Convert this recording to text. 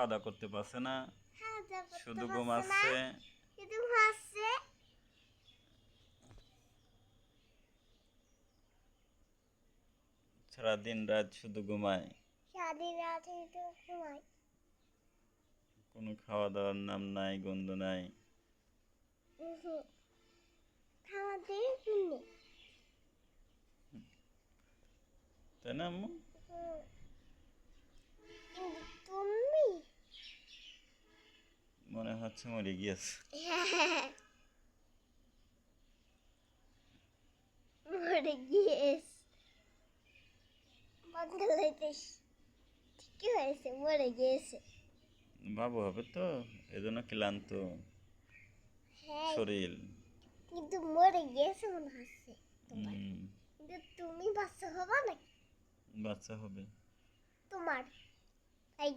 খাওয়া দাওয়া করতে পারছে না। শুধু ঘুমাচ্ছে দিন রাত শুধু ঘুমায়। সারাদিন রাত শুধু ঘুমায়। কোনো খাওয়া দাওয়ার নাম নাই গন্ধ নাই। তাই না আম্মু হুম। কিন্তু তুমি মনে হচ্ছে মরে গিয়েছে। মরে গিয়েস বাংলাদেশ ঠিকই হয়েছে মরে গিয়েছে। বাবু হবে তো? এজন্য ক্লান্ত। হ্যাঁ। শরীর। কিন্তু মরে গিয়েছে মনে হচ্ছে কিন্তু তুমি বাচ্চা হবে না? বাচ্চা হবে। তোমার। এই